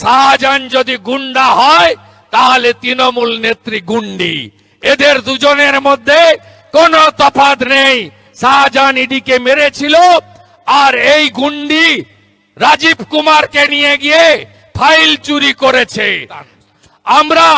শাহজাহান যদি গুন্ডা হয়, তাহলে তৃণমূল নেত্রী গুন্ডি। এদের দুজনের মধ্যে কোনো তফাৎ নেই। শাহজাহান ইডিকে মেরেছিল, আর এই গুন্ডি রাজীব কুমারকে নিয়ে গিয়ে ফাইল চুরি করেছে। আমরা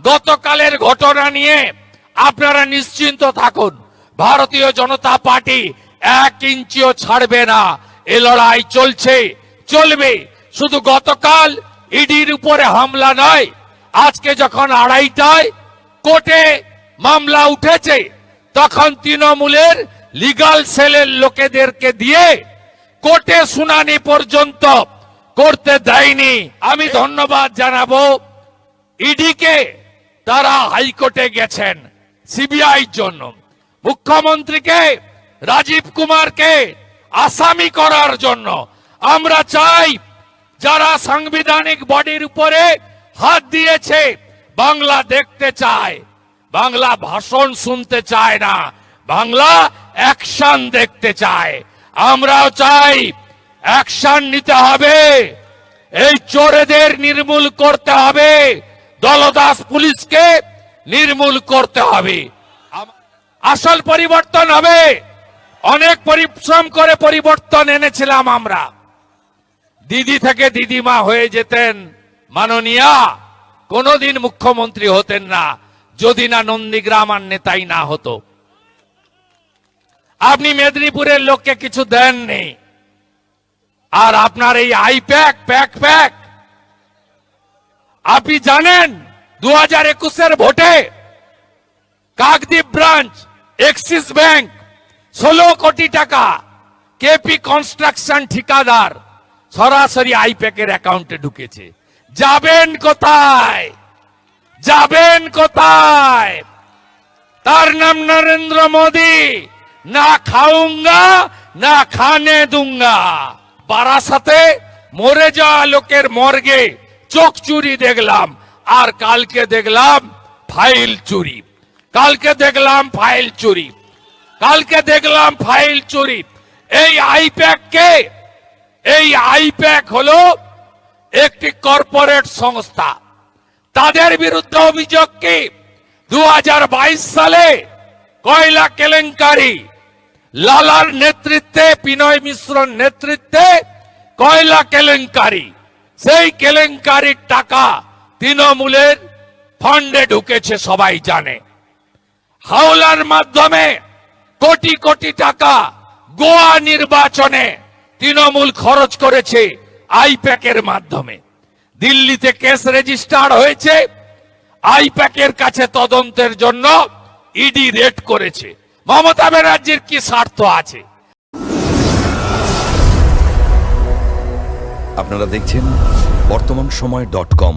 গতকালের ঘটনা নিয়ে আপনারা নিশ্চিন্ত থাকুন, ভারতীয় জনতা পার্টি এক ইঞ্চিও ছাড়বে না। এ লড়াই চলছে, চলবে। শুধু গতকাল ইডির উপরে হামলা নয়। আজকে যখন আড়াইটায় কোর্টে মামলা উঠেছে, তখন তৃণমূলের লিগাল সেলের লোকেদেরকে দিয়ে কোর্টে শুনানি পর্যন্ত করতে দেয়নি। আমি ধন্যবাদ জানাব। ইডিকে তারা হাইকোর্টে গেছেন সিবিআই জন্য। মুখ্যমন্ত্রীকে, রাজীব কুমারকে আসামি করার জন্য। আমরা চাই যারা সাংবিধানিক বডির উপরে হাত দিয়েছে, বাংলা দেখতে চায়। বাংলা ভাষণ শুনতে চায় না। বাংলা অ্যাকশন দেখতে চায়। আমরাও চাই অ্যাকশন নিতে হবে। এই চোরেদের নির্মূল করতে হবে। দলদাস পুলিশকে নির্মূল করতে হবে। আসল পরিবর্তন হবে। অনেক পরিশ্রম করে পরিবর্তন এনেছিলাম আমরা। দিদি থেকে দিদিমা হয়ে যেতেন। মাননীয়া, কোনোদিন মুখ্যমন্ত্রী হতেন না, যদি না নন্দীগ্রাম আর নেতাই না হতো। আপনি মেদিনীপুরের লোককে কিছু দেননি। আর আপনার এই আই প্যাক প্যাক প্যাক। আপনি জানেন দু হাজার একুশের ভোটে কাকদ্বীপ ব্রাঞ্চ, এক্সিস ব্যাংক, ষোলো কোটি টাকা, কেপি কনস্ট্রাকশন ঠিকাদার। সরাসরি আইপ্যাকের অ্যাকাউন্টে ঢুকেছে। যাবেন কোথায়? যাবেন কোথায়? তার নাম নরেন্দ্র মোদী। না খাউঙ্গা, না খানে দুঙ্গা বারাসাতে মরে যাওয়া লোকের মর্গে চোখ চুরি দেখলাম, আর কালকে দেখলাম ফাইল চুরি। কালকে দেখলাম ফাইল চুরি। কালকে দেখলাম ফাইল চুরি। এই আইপ্যাক কে এই আইপ্যাক হলো একটি কর্পোরেট সংস্থা। তাদের বিরুদ্ধে অভিযোগ কি? দু হাজার বাইশ সালে কয়লা কেলেঙ্কারি। লালার নেতৃত্বে, বিনয় মিশ্রর নেতৃত্বে কয়লা কেলেঙ্কারি। সেই কেলেঙ্কারির টাকা তৃণমূলের ফান্ডে ঢুকেছে, সবাই জানে। হাওলার মাধ্যমে কোটি কোটি টাকা গোয়া নির্বাচনে তৃণমূল খরচ করেছে আইপ্যাকের মাধ্যমে। দিল্লিতে কেস রেজিস্টার হয়েছে, আইপ্যাকের কাছে তদন্তের জন্য ইডি রেড করেছে। মমতা ব্যানার্জির কি স্বার্থ আছে? আপনারা দেখছেন বর্তমান সময় ডট কম।